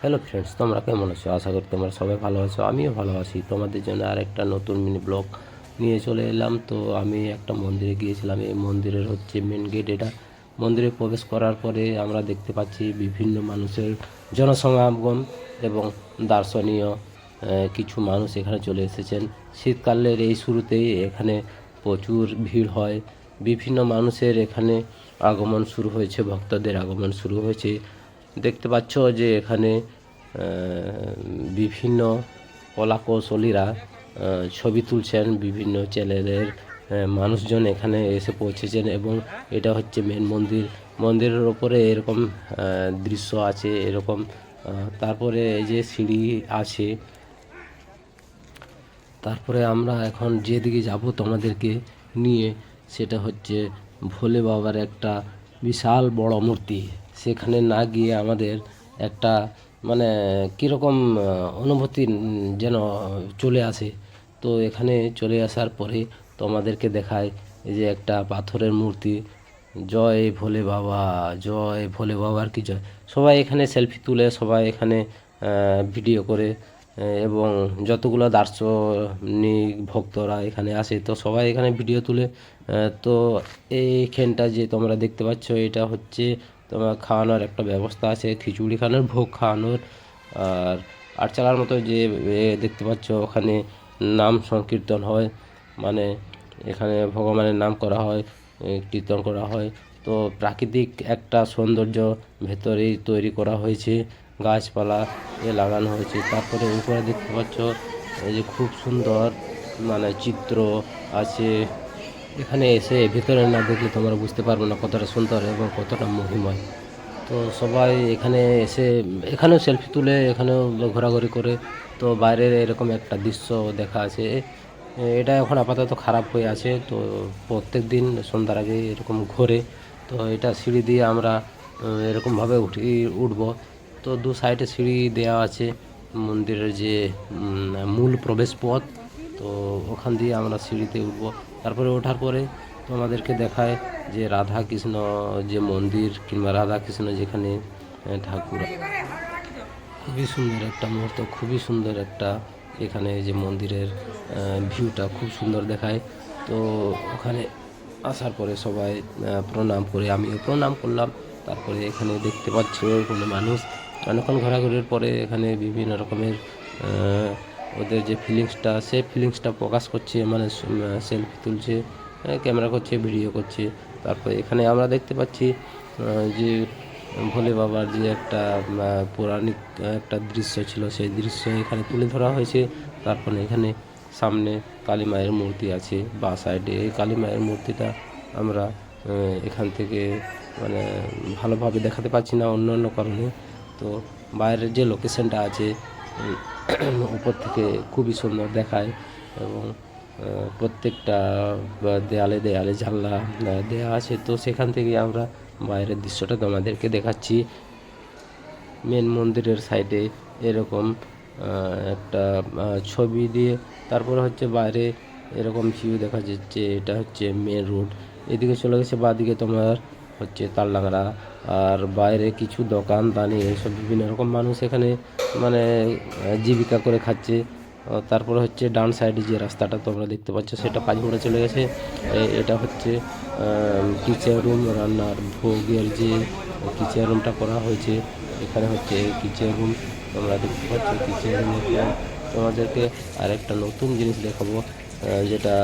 Hello friends তোমরা কেমন আছো? আশা করি তোমরা সবাই ভালো আছো, আমিও ভালো আছি। তোমাদের জন্য আর একটা নতুন মিনি ব্লগ নিয়ে চলে এলাম। তো আমি একটা মন্দিরে গিয়েছিলাম, এই মন্দিরের হচ্ছে মেন গেট এটা। মন্দিরে প্রবেশ করার পরে আমরা দেখতে পাচ্ছি বিভিন্ন মানুষের জনসমাগম এবং দার্শনীয় কিছু মানুষ এখানে চলে এসেছেন। শীতকালের এই শুরুতেই এখানে প্রচুর ভিড় হয়। বিভিন্ন মানুষের এখানে আগমন শুরু হয়েছে, ভক্তদের আগমন শুরু হয়েছে। দেখতে পাচ্ছ যে এখানে বিভিন্ন কলাকৌশলীরা ছবি তুলছেন বিভিন্ন চ্যানেলের মানুষজন এখানে এসে পৌঁছেছেন এবং এটা হচ্ছে মেন মন্দির। মন্দিরের ওপরে এরকম দৃশ্য আছে, এরকম তারপরে এই যে সিঁড়ি আছে। তারপরে আমরা এখন যেদিকে যাব তোমাদেরকে নিয়ে, সেটা হচ্ছে ভোলে বাবার একটা বিশাল বড় মূর্তি। সেখানে না গিয়ে আমাদের একটা মানে কীরকম অনুভূতি যেন চলে আসে। তো এখানে চলে আসার পরে তোমাদেরকে দেখায় যে একটা পাথরের মূর্তি। জয় ভোলে বাবা, জয় ভোলে বাবার কি জয়। সবাই এখানে সেলফি তুলে, সবাই এখানে ভিডিও করে এবং যতগুলো দার্শনিক ভক্তরা এখানে আসে, তো সবাই এখানে ভিডিও তুলে তো এইখানটা যে তোমরা দেখতে পাচ্ছ, এটা হচ্ছে তোমার খাওয়ানোর একটা ব্যবস্থা আছে, খিচুড়ি খাওয়ানোর, ভোগ খাওয়ানোর, আর আটচালার মতো যে দেখতে পাচ্ছ ওখানে নাম সংকীর্তন হয় মানে এখানে ভগবানের নাম করা হয় কীর্তন করা হয়। তো প্রাকৃতিক একটা সৌন্দর্য ভেতরেই তৈরি করা হয়েছে, গাছপালা এ লাগানো হয়েছে। তারপরে উপরে দেখতে পাচ্ছ, এই যে খুব সুন্দর মানে চিত্র আছে। এখানে এসে ভিতরে না দেখলে তোমরা বুঝতে পারবে না কতটা সুন্দর এবং কতটা মহিময়। তো সবাই এখানে এসে, এখানেও সেলফি তুলে, এখানেও ঘোরাঘুরি করে। তো বাইরের এরকম একটা দৃশ্য দেখা আছে। এটা এখন আপাতত খারাপ হয়ে আছে। তো প্রত্যেক দিন সন্ধ্যার আগে এরকম ঘোরে। তো এটা সিঁড়ি দিয়ে আমরা এরকমভাবে উঠি, উঠব। তো দু সাইডে সিঁড়ি দেওয়া আছে মন্দিরের যে মূল প্রবেশ পথ। তো ওখান দিয়ে আমরা সিঁড়িতে উঠব। তারপরে ওঠার পরে তো আমাদেরকে দেখায় যে রাধা কৃষ্ণ যে মন্দির কিংবা রাধা কৃষ্ণ যেখানে ঠাকুর খুবই সুন্দর একটা মুহূর্ত, খুবই সুন্দর একটা এখানে যে মন্দিরের ভিউটা খুব সুন্দর দেখায়। তো ওখানে আসার পরে সবাই প্রণাম করে, আমিও প্রণাম করলাম। তারপরে এখানে দেখতে পাচ্ছি কোনো মানুষ। অনেকক্ষণ ঘোরাঘুরির পরে এখানে বিভিন্ন রকমের ওদের যে ফিলিংসটা সে ফিলিংসটা প্রকাশ করছে মানে সেলফি তুলছে ক্যামেরা করছে ভিডিও করছে। তারপরে এখানে আমরা দেখতে পাচ্ছি যে ভোলে বাবার যে একটা পৌরাণিক, একটা দৃশ্য ছিল, সেই দৃশ্য এখানে তুলে ধরা হয়েছে। তারপরে এখানে সামনে কালী মায়ের মূর্তি আছে, বা সাইডে এই কালী মায়ের মূর্তিটা আমরা এখান থেকে মানে ভালোভাবে দেখাতে পাচ্ছি না অন্য অন্য কারণে। তো বাইরের যে লোকেশনটা আছে উপর থেকে খুবই সুন্দর দেখায় এবং প্রত্যেকটা দেয়ালে দেয়ালে জানলা দেয়া আছে। তো সেখান থেকে আমরা বাইরের দৃশ্যটা তোমাদেরকে দেখাচ্ছি। মেন মন্দিরের সাইডে এরকম একটা ছবি দিয়ে তারপরে হচ্ছে বাইরে এরকম ভিউ দেখা যাচ্ছে। এটা হচ্ছে মেন রোড এদিকে চলে গেছে, বাদিকে তোমার হচ্ছে তালডাংরা আর বাইরে কিছু দোকান, দানি এইসব বিভিন্ন রকম মানুষ এখানে মানে জীবিকা করে খাচ্ছে। তারপরে হচ্ছে ডান সাইডে যে রাস্তাটা তোমরা দেখতে পাচ্ছ, সেটা পাঁচমোড়ে চলে গেছে। এটা হচ্ছে কিচেন রুম রান্নার ভোগের যে কিচেন রুমটা করা হয়েছে, এখানে হচ্ছে কিচেন রুম তোমরা দেখতে পাচ্ছ কিচেন রুমে তোমাদেরকে আরেকটা নতুন জিনিস দেখাবো যেটা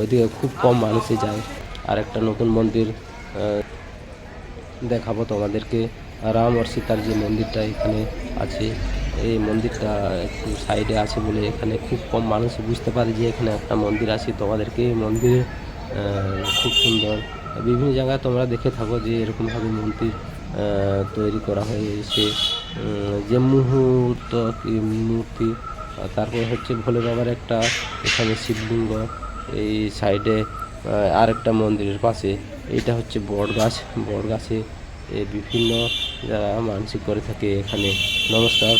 ওইদিকে খুব কম মানুষই যায়। আর একটা নতুন মন্দির দেখাবো তোমাদেরকে। রাম আর সীতার যে মন্দিরটা এখানে আছে, এই মন্দিরটা একটু সাইডে আছে বলে এখানে খুব কম মানুষ বুঝতে পারে যে এখানে একটা মন্দির আছে। তোমাদেরকে এই মন্দিরে খুব সুন্দর, বিভিন্ন জায়গায় তোমরা দেখে থাকো যে এরকমভাবে মন্দির তৈরি করা হয়েছে। যে মুহূর্ত মূর্তি, তারপর হচ্ছে ভোলে বাবার একটা এখানে শিবলিঙ্গ, এই সাইডে আর একটা মন্দিরের পাশে। এটা হচ্ছে বট গাছ বট গাছে বিভিন্ন যারা মানসিক করে থাকে এখানে। নমস্কার।